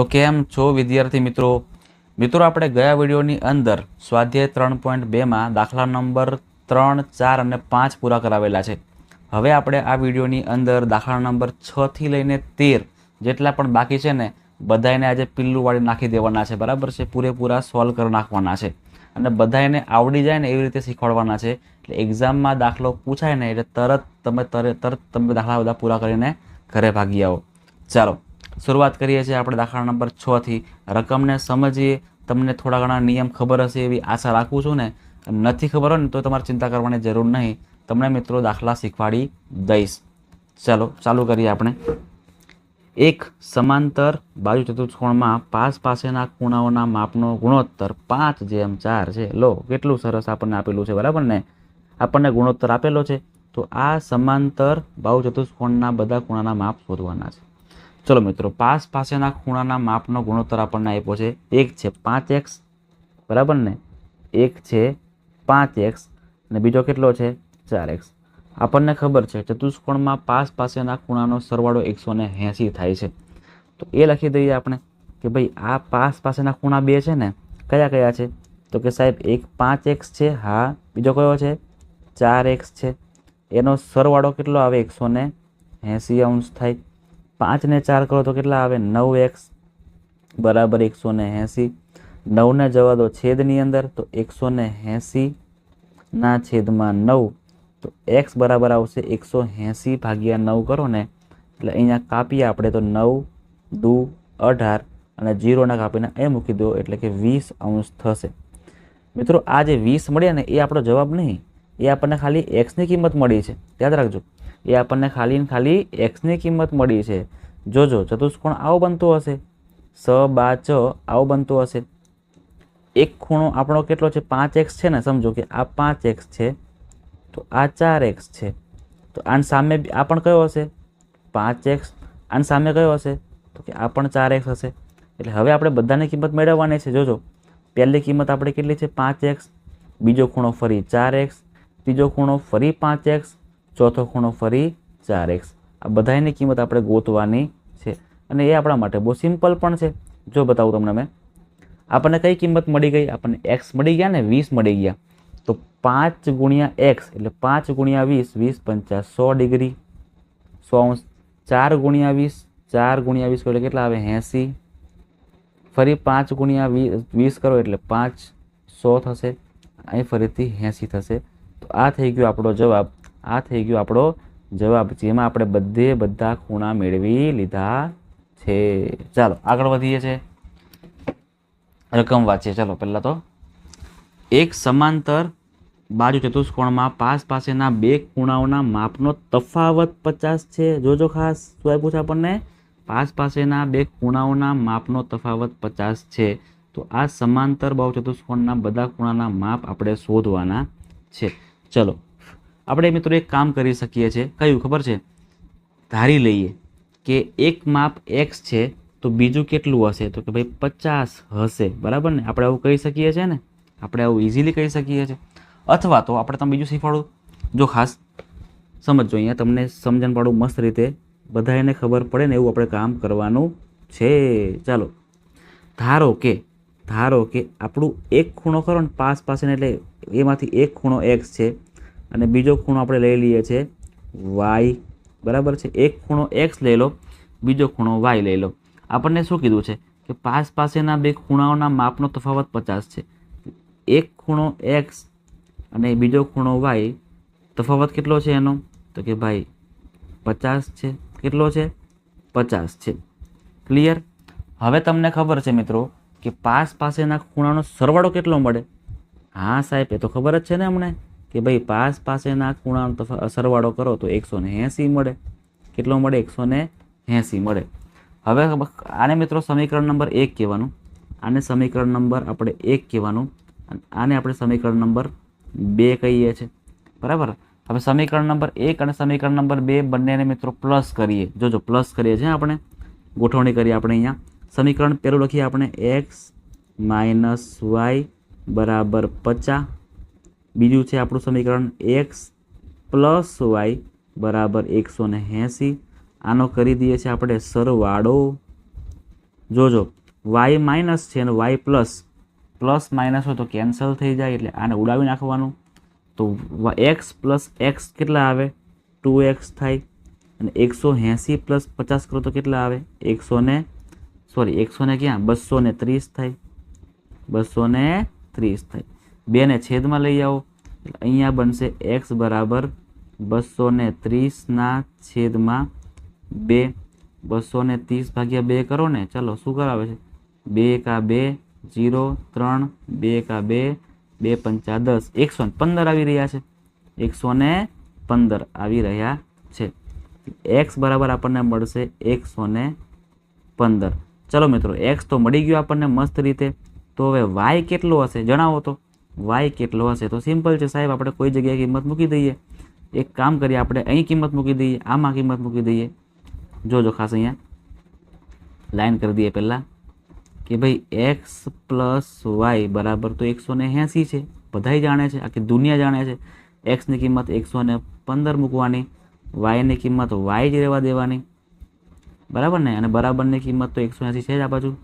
તો કેમ છો વિદ્યાર્થી મિત્રો? મિત્રો, આપણે ગયા વિડીયોની અંદર સ્વાધ્યાય ત્રણ પોઈન્ટ બેમાં દાખલા નંબર ત્રણ, ચાર અને પાંચ પૂરા કરાવેલા છે. હવે આપણે આ વિડીયોની અંદર દાખલા નંબર છથી લઈને તેર જેટલા પણ બાકી છે ને બધાને આજે પિલ્લું વાળી નાખી દેવાના છે. બરાબર છે? પૂરેપૂરા સોલ્વ કરી નાખવાના છે. અને બધાને આવડી જાય ને એવી રીતે શીખવાડવાના છે. એટલે એક્ઝામમાં દાખલો પૂછાય ને, એટલે તરત તમે તરત તમે દાખલા બધા પૂરા કરીને ઘરે ભાગી આવો. ચાલો શરૂઆત કરીએ છીએ આપણે દાખલા નંબર છથી રકમને સમજીએ. તમને થોડા ઘણા નિયમ ખબર હશે એવી આશા રાખું છું ને. નથી ખબર હોય ને તો તમારે ચિંતા કરવાની જરૂર નહીં. તમને મિત્રો દાખલા શીખવાડી દઈશ. ચાલો, ચાલુ કરીએ આપણે. એક સમાંતર બાજુ ચતુષ્કોણમાં પાસ પાસેના ખૂણાઓના માપનો ગુણોત્તર પાંચ જેમ ચાર છે. લો, કેટલું સરસ આપણને આપેલું છે, બરાબર ને? આપણને ગુણોત્તર આપેલો છે. તો આ સમાંતર બાહુ ચતુષ્કોણના બધા ખૂણાના માપ શોધવાના છે. ચલો મિત્રો, પાસ પાસેના ખૂણાના માપનો ગુણોત્તર આપણને આપ્યો છે. એક છે પાંચ એક્સ, બરાબર ને? એક છે પાંચ એક્સ અને બીજો કેટલો છે? ચાર એક્સ. આપણને ખબર છે, ચતુષ્કોણમાં પાસ પાસેના ખૂણાનો સરવાળો એકસો એંસી થાય છે. તો એ લખી દઈએ આપણે કે ભાઈ, આ પાસ પાસેના ખૂણા બે છે ને? કયા કયા છે? તો કે સાહેબ, એક પાંચ એક્સ છે, હા. બીજો કયો છે? ચાર એક્સ છે. એનો સરવાળો કેટલો આવે? એકસો એંસી અંશ થાય. પાંચને ચાર કરો તો કેટલા આવે? નવ એક્સ બરાબર એકસો ને એંસી. નવને જવા દો છેદની અંદર તો એકસો ને એંસીના છેદમાં નવ. તો એક્સ બરાબર આવશે એકસો એંસી ભાગ્યા નવ કરો ને. એટલે અહીંયા કાપીએ આપણે તો નવ, દુ, અઢાર અને જીરોના કાપીને એ મૂકી દો એટલે કે વીસ અંશ થશે. મિત્રો, આ જે વીસ મળ્યા ને એ આપણો જવાબ નહીં. એ આપણને ખાલી એક્સની કિંમત મળી છે. યાદ રાખજો. એ આપણને ખાલી ને ખાલી એક્સની કિંમત મળી છે. જોજો, ચતુષ્કોણ આવો બનતો હશે. સ, બા, ચ, આવો બનતો હશે. એક ખૂણો આપણો કેટલો છે? પાંચ એક્સ છે ને, સમજો કે આ પાંચ એક્સ છે, તો આ ચાર એક્સ છે. તો આન સામે આ પણ કયો હશે? પાંચ એક્સ. આન સામે કયો હશે? તો કે આ પણ ચાર એક્સ હશે. એટલે હવે આપણે બધાની કિંમત મેળવવાની છે. જોજો. પહેલી કિંમત આપણે કેટલી છે? પાંચ એક્સ. બીજો ખૂણો ફરી ચાર એક્સ. ત્રીજો ખૂણો ફરી પાંચ એક્સ. ચોથો ખૂણો ફરી ચાર એક્સ. આ બધાની કિંમત આપણે ગોતવાની છે. અને એ આપણા માટે બહુ સિમ્પલ પણ છે. જો બતાવું તમને મેં. આપણને કઈ કિંમત મળી ગઈ? આપણને એક્સ મળી ગયા ને વીસ મળી ગયા. તો પાંચ ગુણ્યા એક્સ એટલે પાંચ ગુણ્યા વીસ વીસ પંચા સો ડિગ્રી. સો અંશ. ચાર ગુણ્યા વીસ, ચાર ગુણ્યા વીસ એટલે કેટલા આવે? એંસી. ફરી પાંચ ગુણ્યા વીસ કરો એટલે પાંચ સો થશે. અહીં ફરીથી એંસી થશે. તો આ થઈ ગયો આપણો જવાબ. આ થઈ ગયો આપણો જવાબ, જેમાં આપણે બધે બધા ખૂણા મેળવી લીધા છે. ચાલો, આગળ વધીએ છે. રકમ વાંચીએ. ચાલો, પહેલાં તો. એક સમાંતર બાજુ ચતુષ્કોણમાં પાસ પાસેના બે ખૂણાઓના માપનો તફાવત પચાસ છે. જોજો ખાસ શું આપ્યું છે આપણને. પાસ પાસેના બે ખૂણાઓના માપનો તફાવત પચાસ છે. તો આ સમાંતર બાજુ ચતુષ્કોણના બધા ખૂણાના માપ આપણે શોધવાના છે. ચલો આપણે મિત્રો એક કામ કરી શકીએ છીએ. કયું? ખબર છે? ધારી લઈએ કે એક માપ એક્સ છે તો બીજું કેટલું હશે? તો કે ભાઈ પચાસ હશે. બરાબર ને? આપણે આવું કહી શકીએ છીએ ને? આપણે આવું ઇઝીલી કહી શકીએ છીએ. અથવા તો આપણે તમે બીજું શીખવાડું. જો ખાસ સમજો અહીંયા તમને સમજણ પાડું મસ્ત રીતે બધાને ખબર પડે ને એવું આપણે કામ કરવાનું છે. ચાલો. ધારો કે ધારો કે આપણું એક ખૂણો ખરો ને પાસ પાસે એટલે એમાંથી એક ખૂણો એક્સ છે. અને બીજો ખૂણો આપણે લઈ લઈએ છીએ વાય, બરાબર છે? એક ખૂણો એક્સ લઈ લો, બીજો ખૂણો વાય લઈ લો. આપણને શું કીધું છે? કે પાસ પાસેના બે ખૂણાઓના માપનો તફાવત પચાસ છે. એક ખૂણો એક્સ અને બીજો ખૂણો વાય, તફાવત કેટલો છે એનો? તો કે ભાઈ, પચાસ છે. કેટલો છે? પચાસ છે. ક્લિયર હવે તમને ખબર છે મિત્રો કે પાસ પાસેના ખૂણાનો સરવાળો કેટલો મળે? હા સાહેબ, એ તો ખબર જ છે ને હમણે કે ભાઈ પાસ પાસેના ખૂણાનો સરવાળો કરો તો એકસો એંસી મળે. કેટલો મળે? એકસો એંસી મળે. હવે આને મિત્રો સમીકરણ નંબર એક કહેવાનું. આને સમીકરણ નંબર આપણે એક કહેવાનું. આને આપણે સમીકરણ નંબર બે કહીએ છીએ બરાબર? હવે સમીકરણ નંબર એક અને સમીકરણ નંબર બે બંનેને મિત્રો પ્લસ કરીએ. જોજો, પ્લસ કરીએ છીએ આપણે. ગોઠવણી કરીએ આપણે અહીંયા. સમીકરણ પહેલું લખીએ આપણે એક્સ માઇનસ વાય બરાબર પચાસ. બીજું છે આપણું સમીકરણ એક્સ પ્લસ વાય બરાબર એકસો ને એંસી. આનો કરી દઈએ છીએ આપણે સરવાળો. જોજો વાય માઇનસ છે અને વાય પ્લસ પ્લસ માઇનસ હોય તો કેન્સલ થઈ જાય એટલે આને ઉડાવી નાખવાનું. તો એક્સ પ્લસ એક્સ કેટલા આવે? ટુ એક્સ થાય. અને એકસો એંસી પ્લસ પચાસ કરો તો કેટલા આવે? એકસો ને સોરી એકસો ને ક્યાં? બસો ને ત્રીસ થાય. બસો ને ત્રીસ થાય. બેને છેદમાં લઈ આવો. અહીંયા બનશે એક્સ બરાબર બસો ને ત્રીસના છેદમાં બે. બસો ને ત્રીસ ભાગ્યા બે કરો ને ચલો, શું કરાવે છે? બે એકા બે, જીરો, ત્રણ. બે એકા બે બે પંચા દસ. એકસો પંદર આવી રહ્યા છે. એકસો ને પંદર આવી રહ્યા છે. એક્સ બરાબર આપણને મળશે એકસો ને પંદર. ચલો મિત્રો એક્સ તો મળી ગયો આપણને મસ્ત રીતે. તો હવે વાય કેટલો હશે? જણાવો તો. વાય કેટલો હશે? તો સિમ્પલ છે સાહેબ, આપણે કોઈ જગ્યાએ કિંમત મૂકી દઈએ. એક કામ કરીએ, આપણે અહીં કિંમત મૂકી દઈએ, આમાં કિંમત મૂકી દઈએ. જોજો ખાસ અહીંયા. લાઈન કરી દઈએ પહેલાં કે ભાઈ એક્સ પ્લસ વાય બરાબર તો એકસો ને એંસી છે. બધાય જાણે છે, આખી દુનિયા જાણે છે. એક્સની કિંમત એકસો ને પંદર મૂકવાની વાયની કિંમત વાય જ રહેવા દેવાની. બરાબર ને? અને બરાબરની કિંમત તો એકસો એંસી છે જ આ બાજુ.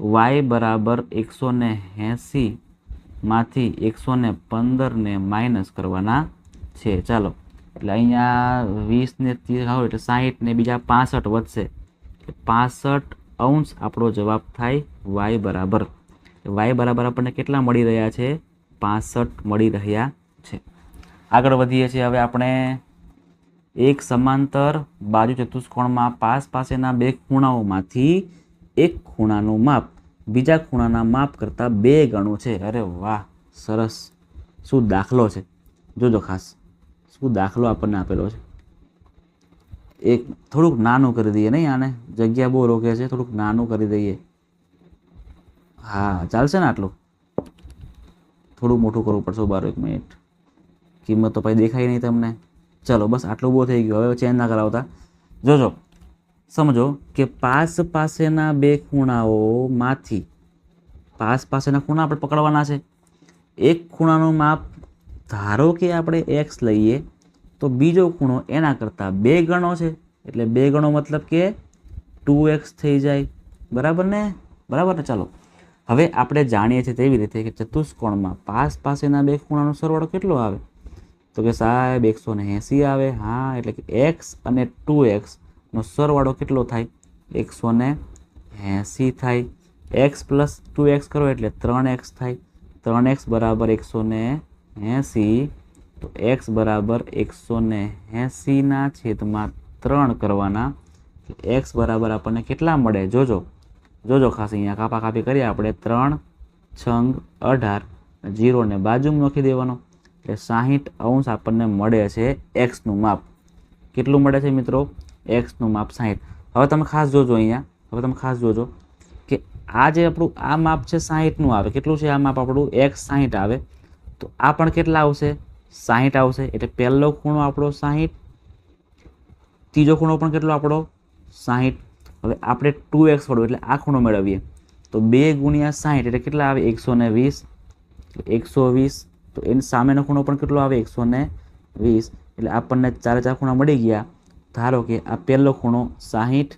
વાય બરાબર એકસો ને એંસીમાંથી એકસો ને પંદરને માઇનસ કરવાના છે. ચાલો, એટલે અહીંયા વીસ ને ત્રીસ હોય એટલે સાહીઠ ને બીજા પાસઠ વધશે. પાસઠ અંશ આપણો જવાબ થાય વાય બરાબર. વાય બરાબર આપણને કેટલા મળી રહ્યા છે? પાસઠ મળી રહ્યા છે. આગળ વધીએ છીએ હવે આપણે એક સમાંતર બાજુ ચતુષ્કોણમાં પાસ પાસેના બે ખૂણાઓમાંથી એક ખૂણાનું માપ. બીજા ખૂણાના માપ કરતાં બે ગણું છે. અરે વાહ, સરસ. શું દાખલો છે? જોજો ખાસ. શું દાખલો આપણને આપેલો છે? એક, થોડુંક નાનું કરી દઈએ નહીં આને? જગ્યા બહુ રોકે છે, થોડુંક નાનું કરી દઈએ. હા, ચાલશે ને આટલું? થોડું મોટું કરવું પડશે બારો એક મિનિટ. કિંમત તો પછી દેખાય નહીં તમને. ચલો, બસ આટલું બહુ થઈ ગયું. હવે ચેન્જ ના કરાવતા. જોજો. સમજો કે પાસ પાસેના બે ખૂણાઓમાંથી પાસ પાસેના ખૂણા આપણે પકડવાના છે. એક ખૂણાનું માપ ધારો કે આપણે એક્સ લઈએ, તો બીજો ખૂણો એના કરતાં બે ગણો છે. એટલે બે ગણો મતલબ કે ટુ એક્સ થઈ જાય. બરાબર ને? બરાબર ને? ચાલો. હવે આપણે જાણીએ છીએ તેવી રીતે કે ચતુષ્કોણમાં પાસ પાસેના બે ખૂણાનો સરવાળો કેટલો આવે? તો કે સાહેબ, એકસો એંસી આવે. હા, એટલે કે એક્સ અને ટુ એક્સનો સરવાળો કેટલો થાય? એકસો ને એંસી થાય. એક્સ પ્લસ ટુ એક્સ કરો એટલે ત્રણ એક્સ થાય. ત્રણ એક્સ બરાબર એકસો ને એંસી. તો એક્સ બરાબર એકસો ને એંસીના છેદમાં ત્રણ કરવાના. એક્સ બરાબર આપણને કેટલા મળે? જોજો. જોજો ખાસ અહીંયા કાપા કાપી કરીએ. આપણે ત્રણ છંગ અઢાર જીરોને બાજુમાં નોખી દેવાનો. એટલે સાહીઠ અંશ આપણને મળે છે એક્સનું માપ. કેટલું મળે છે મિત્રો? એક્સનું માપ સાહીઠ. હવે તમે ખાસ જોજો અહીંયા. હવે તમે ખાસ જોજો કે આ જે આપણું, આ માપ છે સાહીઠનું આવે. કેટલું છે આ માપ આપણું? એક્સ સાહીઠ આવે. તો આ પણ કેટલા આવશે? સાહીઠ આવશે. એટલે પહેલો ખૂણો આપણો સાહીઠ. ત્રીજો ખૂણો પણ કેટલો આપણો? સાહીઠ. હવે આપણે ટુ એક્સ વળવું એટલે આ ખૂણો મેળવીએ. તો બે ગુણ્યા સાહીઠ, એટલે કેટલા આવે? એકસો ને વીસ. એકસો વીસ. તો એની સામેનો ખૂણો પણ કેટલો આવે? એકસો ને વીસ. એટલે આપણને ચારે ચાર ખૂણા મળી ગયા. ધારો કે આ પહેલો ખૂણો સાહીઠ,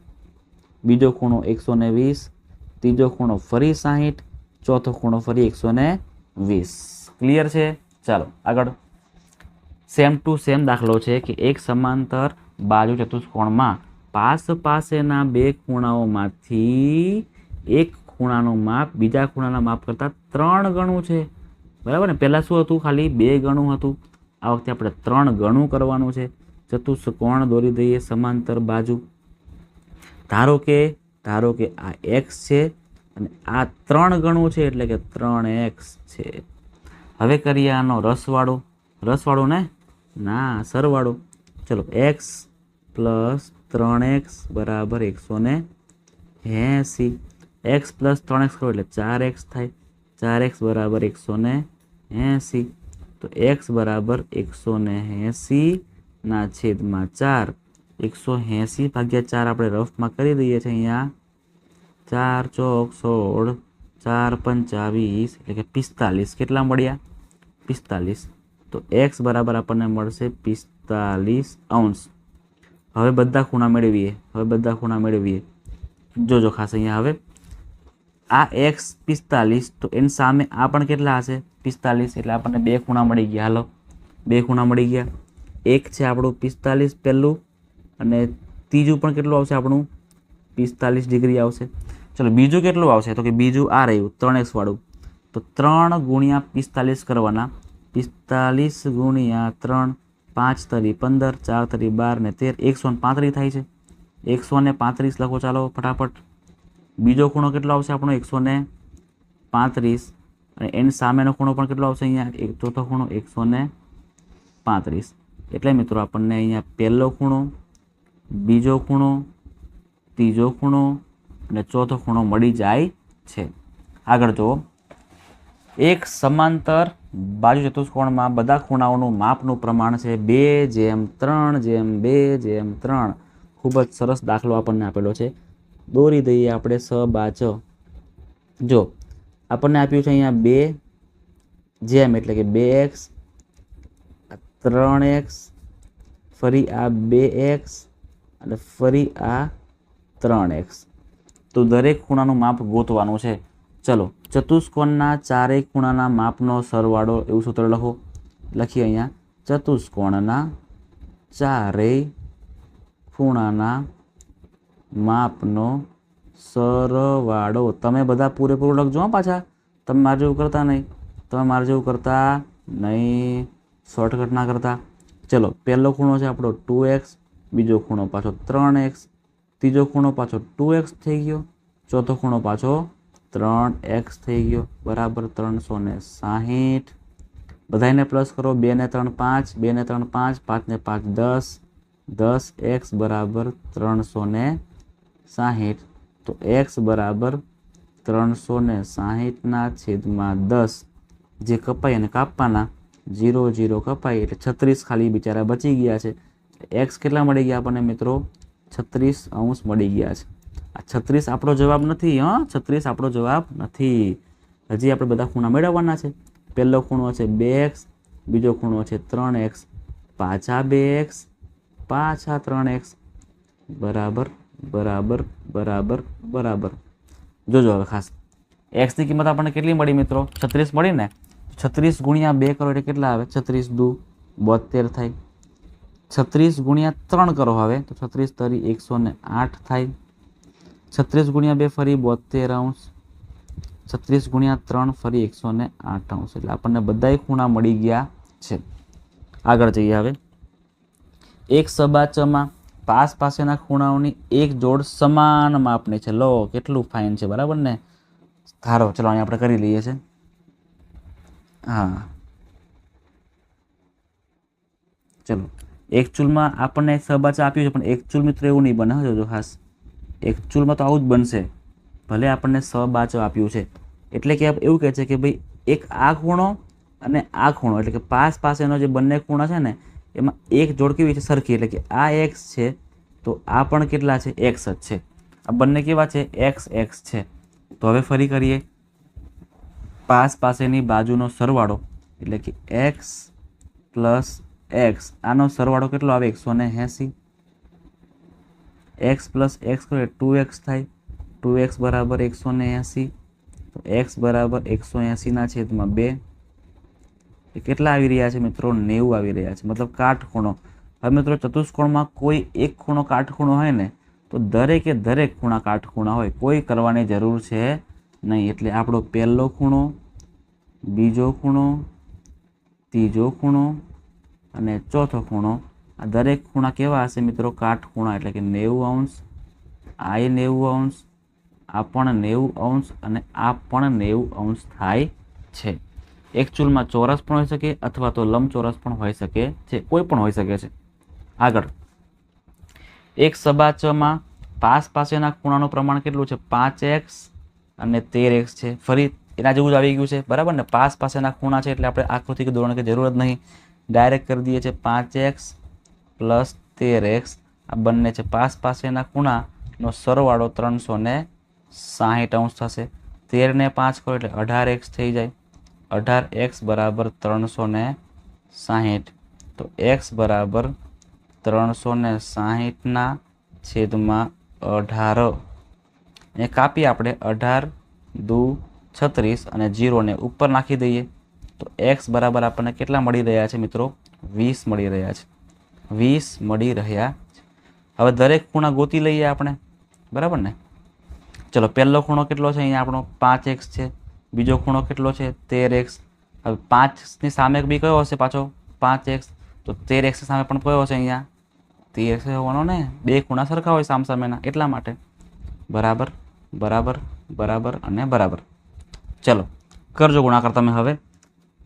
બીજો ખૂણો એકસો વીસ, ત્રીજો ખૂણો ફરી સાહીઠ, ચોથો ખૂણો ફરી એકસો ને વીસ. ક્લિયર છે? ચાલો, આગળ. સેમ ટુ સેમ દાખલો છે કે એક સમાંતર બાજુ ચતુષ્કોણમાં પાસ પાસેના બે ખૂણાઓમાંથી એક ખૂણાનું માપ બીજા ખૂણાના માપ કરતાં ત્રણ ગણું છે. બરાબર ને? પહેલાં શું હતું? ખાલી બે ગણું હતું. આ વખતે આપણે ત્રણ ગણું કરવાનું છે. ચતુષ્કોણ દોરી દઈએ સમાંતર બાજુ. ધારો કે ધારો કે આ એક્સ છે અને આ ત્રણ ગણું છે એટલે કે ત્રણ એક્સ છે. હવે કરીએ આનો રસવાળો. રસવાળો ને? ના, સરવાળો. ચલો એક્સ પ્લસ ત્રણ એક્સ બરાબર એકસો ને એંસી. એક્સ પ્લસ ત્રણ એક્સ કરો એટલે ચાર એક્સ થાય. ચાર એક્સ બરાબર એકસો ને એંસી. તો એક્સ બરાબર એકસો ને એંસીના છેદમાં ચાર. એકસો એંસી ભાગ્યા ચાર આપણે રફમાં કરી દઈએ છીએ અહીંયા. ચાર ચોક સોળ, ચાર પંચાવીસ, એટલે કે પિસ્તાલીસ. કેટલા મળ્યા? પિસ્તાલીસ. તો એક્સ બરાબર આપણને મળશે પિસ્તાલીસ અંશ. હવે બધા ખૂણા મેળવીએ. હવે બધા ખૂણા મેળવીએ. જોજો ખાસ અહીંયા હવે. આ એક્સ પિસ્તાલીસ, તો એની સામે આ પણ કેટલા હશે? પિસ્તાલીસ, એટલે આપણને બે ખૂણા મળી ગયા. હાલો. બે ખૂણા મળી ગયા. એક છે આપણું પિસ્તાલીસ પહેલું અને ત્રીજું પણ કેટલું આવશે આપણું? પિસ્તાલીસ ડિગ્રી આવશે. ચલો, બીજું કેટલું આવશે? તો કે બીજું આ રહ્યું, ત્રણ એક્સવાળું તો ત્રણ ગુણ્યા પિસ્તાલીસ કરવાના. પિસ્તાલીસ ગુણ્યા ત્રણ, પાંચ તરી પંદર, ચાર તરી બાર ને તેર. એકસો ને પાંત્રીસ થાય છે. એકસો ને પાંત્રીસ લખો ચાલો ફટાફટ. બીજો ખૂણો કેટલો આવશે આપણો? એકસો ને પાંત્રીસ. અને એની સામેનો ખૂણો પણ કેટલો આવશે અહીંયા? એક ચોથો ખૂણો, એકસો ને પાંત્રીસ. એટલે મિત્રો આપણને અહીંયા પહેલો ખૂણો, બીજો ખૂણો, ત્રીજો ખૂણો અને ચોથો ખૂણો મળી જાય છે. આગળ જુઓ. એક સમાંતર બાજુ ચતુષ્કોણમાં બધા ખૂણાઓનું માપનું પ્રમાણ છે બે જેમ ત્રણ જેમ બે જેમ ત્રણ. ખૂબ જ સરસ દાખલો આપણને આપેલો છે. દોરી દઈએ આપણે સ બાચ જો, આપણને આપ્યું છે અહીંયા બે જેમ એટલે કે બે એક્સ ત્રણ એક્સ, ફરી આ બે એક્સ અને ફરી આ ત્રણ એક્સ. તો દરેક ખૂણાનું માપ ગોતવાનું છે. ચલો, ચતુષ્કોણના ચારેય ખૂણાના માપનો સરવાળો એવું સૂત્ર લખો. લખીએ અહીંયા. ચતુષ્કોણના ચારેય ખૂણાના માપનો સરવાળો. તમે બધા પૂરેપૂરું લખજો પાછા. તમે મારે જેવું કરતા નહીં. તમે મારે જેવું કરતા નહીં. શોર્ટકટ ના કરતા. ચલો, પહેલો ખૂણો છે આપણો ટુ એક્સ, બીજો ખૂણો પાછો ત્રણ એક્સ, ત્રીજો ખૂણો પાછો ટુ એક્સ થઈ ગયો, ચોથો ખૂણો પાછો ત્રણ એક્સ થઈ ગયો, બરાબર ત્રણસો ને સાહીઠ. બધાને પ્લસ કરો બે ને ત્રણ પાંચ બે ને ત્રણ પાંચ પાંચ ને પાંચ દસ દસ એક્સ બરાબર ત્રણસો ને સાહીઠ. તો એક્સ બરાબર ત્રણસો ને સાહીઠના છેદમાં દસ, જે કપાઈ અને કાપવાના જીરો જીરો કપાઈ એટલે છત્રીસ ખાલી બિચારા બચી ગયા છે. એક્સ કેટલા મળી ગયા આપણને મિત્રો? છત્રીસ અંશ મળી ગયા છે. આ છત્રીસ આપણો જવાબ નથી, હા? છત્રીસ આપણો જવાબ નથી. હજી આપણે બધા ખૂણા મેળવવાના છે. પહેલો ખૂણો છે બે બીજો ખૂણો છે ત્રણ એક્સ. પાછા બે એક્સ, પાછા ત્રણ એક્સ. બરાબર બરાબર બરાબર બરાબર. જોજો હવે ખાસ. એક્સની કિંમત આપણને કેટલી મળી મિત્રો? છત્રીસ મળી ને? છત્રીસ ગુણ્યા બે કરો એટલે કેટલા આવે? છત્રીસ દુ બોતેર થાય. છત્રીસ ગુણ્યા ત્રણ કરો હવે, તો છત્રીસ તરી એકસો ને આઠ થાય. છત્રીસ ગુણ્યા બે ફરી બોતેર અંશ. છત્રીસ ગુણ્યા ત્રણ ફરી એકસો ને આઠ અંશ. એટલે આપણને બધાય ખૂણા મળી ગયા છે. આગળ જઈએ હવે. એક સબાચમાં પાસ પાસેના ખૂણાઓની એક જોડ સમાન માપની છે. લો, કેટલું ફાઇન છે. બરાબર ને? ધારો, ચલો, અહીંયા આપણે કરી લઈએ છે. હા. ચલો. ચૂલમાં આપણને સહબાચા આપ્યું છે પણ એક ચૂલ મિત્રો એવું નહીં બને જો ખાસ. એક ચૂલમાં તો આવું જ બનશે. ભલે આપણને સહબાચો આપ્યું છે. એટલે કે એવું કહે છે કે ભાઈ, એક આ ખૂણો અને આ ખૂણો, એટલે કે પાસ પાસેનો જે બંને ખૂણા છે ને, એમાં એક જોડ કેવી છે? સરખી. એટલે કે આ એક્સ છે, તો આ પણ કેટલા છે? એક્સ જ છે. આ બંને કેવા છે? એક્સ એક્સ છે. તો હવે ફરી કરીએ. પાસ પાસેની બાજુનો સરવાળો, એટલે કે એક્સ પ્લસ એક્સ આનો સરવાળો કેટલો આવે? એકસો ને એંસી એક્સ પ્લસ એક્સ કરે ટુ એક્સ થાય. ટુ એક્સ બરાબર એકસો ને એંસી. તો એક્સ બરાબર એકસો એંસીના છેદમાં બે. એ કેટલા આવી રહ્યા છે મિત્રો? નેવું આવી રહ્યા છે. મતલબ કાટખૂણો. હવે મિત્રો ચતુષ્કોણમાં કોઈ એક ખૂણો કાટખૂણો હોય ને, તો દરેકે દરેક ખૂણા કાટખૂણા હોય. કોઈ કરવાની જરૂર છે નહીં, એટલે આપણો પહેલો ખૂણો, બીજો ખૂણો, ત્રીજો ખૂણો અને ચોથો ખૂણો. આ દરેક ખૂણા કેવા હશે મિત્રો? કાટખૂણા એટલે કે નેવું અંશ આ નેવું અંશ, આ પણ નેવું અંશ અને આ પણ નેવું અંશ થાય છે. એક ચોરસ પણ હોઈ શકે અથવા તો લંબચોરસ પણ હોઈ શકે છે. કોઈ પણ હોઈ શકે છે. આગળ. એક સબાચમાં પાસ પાસેના ખૂણાનું પ્રમાણ કેટલું છે? પાંચ એક્સ અને તેર એક્સ છે. ફરી એના જેવું જ આવી ગયું છે. બરાબર ને? પાસ પાસેના ખૂણા છે એટલે આપણે આકૃતિ કે દોરવાની જરૂર જ નહીં. ડાયરેક્ટ કરી દઈએ છીએ પાંચ એક્સ પ્લસ તેર એક્સ આ બંને છે. પાસ પાસેના ખૂણાનો સરવાળો ત્રણસો ને સાહીઠ અંશ થશે. તેરને પાંચ કરો એટલે અઢાર એક્સ થઈ જાય. અઢાર એક્સ બરાબર ત્રણસો ને સાહીઠ. તો એક્સ બરાબર ત્રણસો ને સાહીઠના છેદમાં અઢાર. એ કાપી આપણે અઢાર, દુ, છત્રીસ અને જીરોને ઉપર નાખી દઈએ. તો એક્સ બરાબર આપણને કેટલા મળી રહ્યા છે મિત્રો? વીસ મળી રહ્યા છે. વીસ મળી રહ્યા છે. હવે દરેક ખૂણા ગોતી લઈએ આપણે. બરાબર ને? ચલો, પહેલો ખૂણો કેટલો છે? અહીંયા આપણો પાંચ એક્સ છે. બીજો ખૂણો કેટલો છે? તેર એક્સ. હવે પાંચની સામે બી કયો હશે પાછો? પાંચ એક્સ. તો તેર એક્સની સામે પણ કયો હશે અહીંયા? તેર એક્સ હોવાનો ને? બે ખૂણા સરખા હોય સામસામેના એટલા માટે. બરાબર? બરાબર બરાબર અને બરાબર. ચલો, કરજો ગુણાકાર તમે હવે.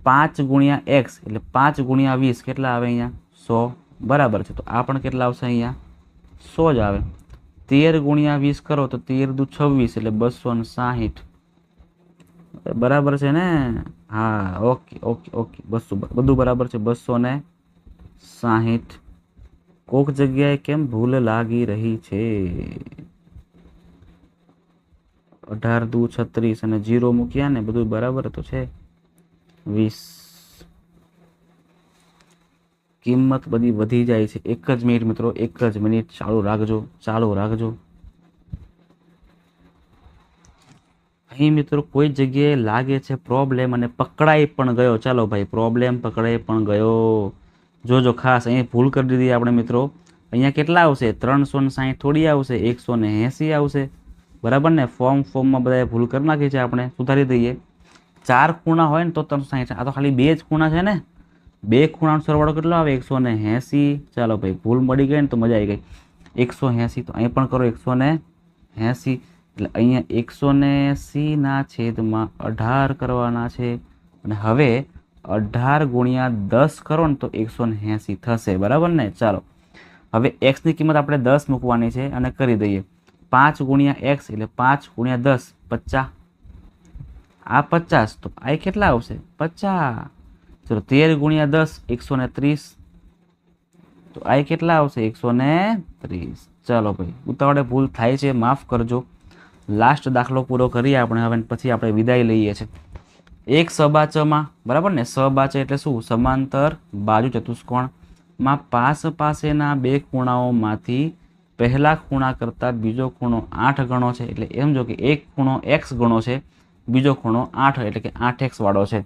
પાંચ ગુણ્યા એક્સ, એટલે પાંચ ગુણ્યા વીસ કેટલા આવે અહીંયા? સો. બરાબર છે, તો આ પણ કેટલા આવશે અહીંયા? સો જ આવે. તેર ગુણ્યા વીસ કરો તો તેર દુ છવ્વીસ, એટલે બસો ને સાહીઠ. બરાબર છે ને? હા, ઓકે ઓકે ઓકે. બસો, બધું બરાબર છે, બસો ને સાહીઠ. કોક જગ્યાએ કેમ ભૂલ લાગી રહી છે? અઢાર, દુ, છત્રીસ અને જીરો મૂક્યા ને બધું બરાબર તો છે. વીસ. કિંમત બધી વધી જાય છે. એક જ મિનિટ મિત્રો, એક જ મિનિટ. ચાલુ રાખજો ચાલુ રાખજો. અહીં મિત્રો કોઈ જગ્યાએ લાગે છે પ્રોબ્લેમ અને પકડાઈ પણ ગયો. ચાલો ભાઈ પ્રોબ્લેમ પકડાઈ પણ ગયો. જોજો ખાસ, અહીં ભૂલ કરી દીધી આપણે મિત્રો. અહીંયા કેટલા આવશે? ત્રણસો ને થોડી આવશે, એકસો એંસી આવશે. બરાબર ને? ફોર્મ ફોર્મમાં બધાએ ભૂલ કરી નાખી છે આપણે. સુધારી દઈએ. ચાર ખૂણા હોય ને તો ત્રણસો સાહીઠ આ તો ખાલી બે જ ખૂણા છે ને? બે ખૂણાનો સરવાળો કેટલો આવે? એકસો એંસી. ચાલો ભાઈ, ભૂલ મળી ગઈ ને તો મજા આવી ગઈ. એકસો એંસી, તો અહીં પણ કરો એકસો ને એટલે અહીંયા એકસો ને એંસીના છેદમાં અઢાર કરવાના છે. અને હવે અઢાર ગુણ્યા દસ કરો ને તો એકસો ને થશે. બરાબર ને? ચાલો. હવે એક્સની કિંમત આપણે દસ મૂકવાની છે અને કરી દઈએ. પાંચ ગુણ્યા એક્સ એટલે પાંચ ગુણ્યા દસ, પચાસ. આ પચાસ, તો આ કેટલા આવશે? પચાસ. ચલો, તેર ગુણ્યા દસ, એકસો ને ત્રીસ. તો આ કેટલા આવશે? એકસો ને ત્રીસ. ચાલો ભાઈ, ઉતાવળે ભૂલ થાય છે, માફ કરજો. લાસ્ટ દાખલો પૂરો કરીએ આપણે હવે પછી આપણે વિદાય લઈએ છીએ. એક સબાચમાં, બરાબર ને? સબાચ એટલે શું? સમાંતર બાજુ ચતુષ્કોણમાં પાસ પાસેના બે ખૂણાઓમાંથી પહેલા ખૂણા કરતાં બીજો ખૂણો આઠ ગણો છે, એટલે એમ જો કે એક ખૂણો એક્સ ગણો છે, બીજો ખૂણો આઠ, એટલે કે આઠ એક્સ વાળો છે.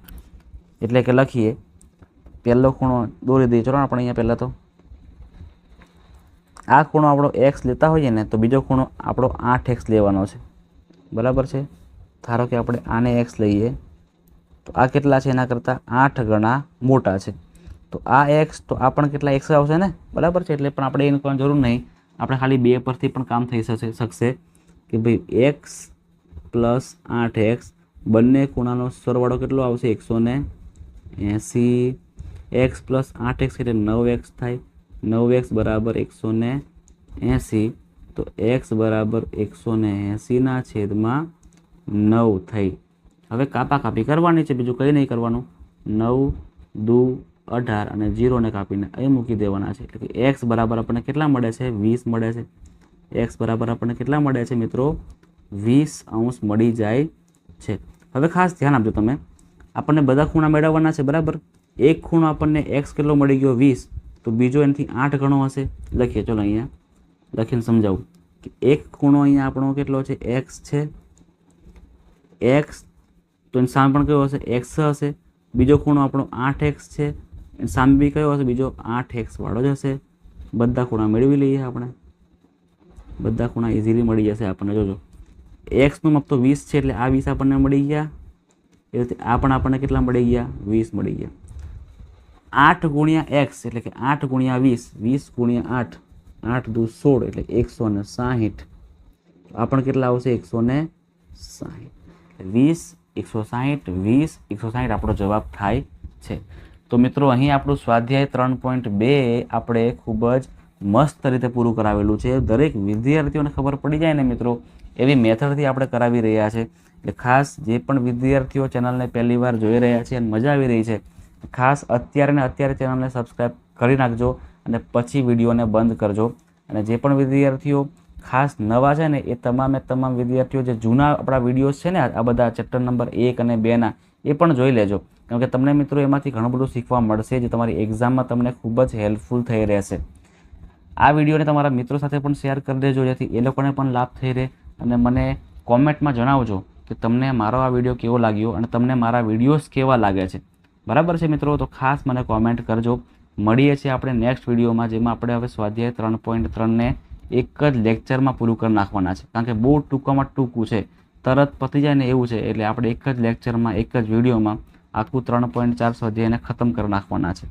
એટલે કે લખીએ, પહેલો ખૂણો દોરી દઈએ. ચલો આપણે અહીંયા પહેલાં તો. આ ખૂણો આપણો એક્સ લેતા હોઈએ ને, તો બીજો ખૂણો આપણો આઠ એક્સ લેવાનો છે. બરાબર છે? ધારો કે આપણે આને એક્સ લઈએ, તો આ કેટલા છે એના કરતાં આઠ ગણા મોટા છે. તો આ એક્સ તો આ પણ કેટલા એક્સ આવશે ને? બરાબર છે? એટલે પણ આપણે એની કોઈ જરૂર નહીં. આપણે ખાલી બે પરથી પણ કામ થઈ શકશે શકશે કે ભાઈ એક્સ પ્લસ આઠ એક્સ બંને ખૂણાનો સરવાળો કેટલો આવશે? એકસો ને એંસી. એક્સ પ્લસ આઠ એક્સ એટલે નવ એક્સ થાય. નવ એક્સ બરાબર એકસો ને એંસી. તો એક્સ બરાબર એકસો ને એંસીના છેદમાં નવ થઈ. હવે કાપા કાપી કરવાની છે. બીજું કંઈ નહીં કરવાનું. નવ દુ અઢાર અને જીરોને કાપીને એ મૂકી દેવાના છે. એટલે કે એક્સ બરાબર આપણને કેટલા મળે છે? વીસ મળે છે. એક્સ બરાબર આપણને કેટલા મળે છે મિત્રો? વીસ અંશ મળી જાય છે. હવે ખાસ ધ્યાન આપજો તમે. આપણને બધા ખૂણા મેળવવાના છે, બરાબર? એક ખૂણો આપણને એક્સ કેટલો મળી ગયો? વીસ. તો બીજો એનાથી આઠ ગણો હશે. લખીએ, ચલો અહીંયા. લખીને સમજાવું. કે એક ખૂણો અહીંયા આપણો કેટલો છે? એક્સ છે. એક્સ, તો એની સામે પણ કયો હશે? એક્સ હશે. બીજો ખૂણો આપણો આઠ એક્સ છે. સામે બી કયો હશે, બીજો આઠ એક્સ વાળો જ હશે. બધા ખૂણા મેળવી લઈએ આપણે. બધા ખૂણા ઇઝીલી મળી જશે આપણને. જોજો. એક્સનું માપ તો વીસ છે એટલે આ વીસ આપણને મળી ગયા. એ રીતે આ પણ આપણને કેટલા મળી ગયા? વીસ મળી ગયા. આઠ ગુણ્યા એક્સ એટલે કે આઠ ગુણ્યા વીસ વીસ ગુણ્યા આઠ આઠ દુ સોળ એટલે એકસો ને સાહીઠ. આ પણ કેટલા આવશે? એકસો ને સાહીઠ. વીસ, એકસો સાહીઠ, વીસ, એકસો સાહીઠ આપણો જવાબ થાય છે. તો મિત્રો, અહીં આપણું સ્વાધ્યાય ત્રણ પોઈન્ટ બે આપણે ખૂબ જ મસ્ત રીતે પૂરું કરાવેલું છે. દરેક વિદ્યાર્થીઓને ખબર પડી જાય ને મિત્રો, એવી મેથડથી આપણે કરાવી રહ્યા છે. એટલે ખાસ જે પણ વિદ્યાર્થીઓ ચેનલને પહેલી વાર જોઈ રહ્યા છે અને મજા આવી રહી છે, ખાસ અત્યારે ને અત્યારે ચેનલને સબસ્ક્રાઈબ કરી નાખજો અને પછી વિડીયોને બંધ કરજો. અને જે પણ વિદ્યાર્થીઓ ખાસ નવા છે ને, એ તમામે તમામ વિદ્યાર્થીઓ જે જૂના આપણા વિડીયોઝ છે ને, આ બધા ચેપ્ટર નંબર એક અને બેના એ પણ જોઈ લેજો. કેમ કે તમને મિત્રો એમાંથી ઘણું બધું શીખવા મળશે જે તમારી એક્ઝામમાં તમને ખૂબ જ હેલ્પફુલ થઈ રહેશે. આ વિડીયોને તમારા મિત્રો સાથે પણ શેર કરી દેજો, જેથી એ લોકોને પણ લાભ થઈ રહે. અને મને કોમેન્ટમાં જણાવજો કે તમને મારો આ વીડિયો કેવો લાગ્યો અને તમને મારા વિડીયોઝ કેવા લાગે છે. બરાબર છે મિત્રો? તો ખાસ મને કોમેન્ટ કરજો. મળીએ છીએ આપણે નેક્સ્ટ વિડીયોમાં જેમાં આપણે હવે સ્વાધ્યાય ત્રણ પોઈન્ટ ત્રણને એક જ લેક્ચરમાં પૂરું કરી નાખવાના છે. કારણ કે બહુ ટૂંકામાં ટૂંકું છે. તરત પતી જાય ને એવું છે, એટલે આપણે એક જ લેક્ચરમાં એક જ વિડીયોમાં આખું ત્રણ પોઈન્ટ ચાર સ્વાધ્યાયને ખતમ કરી નાખવાના છે.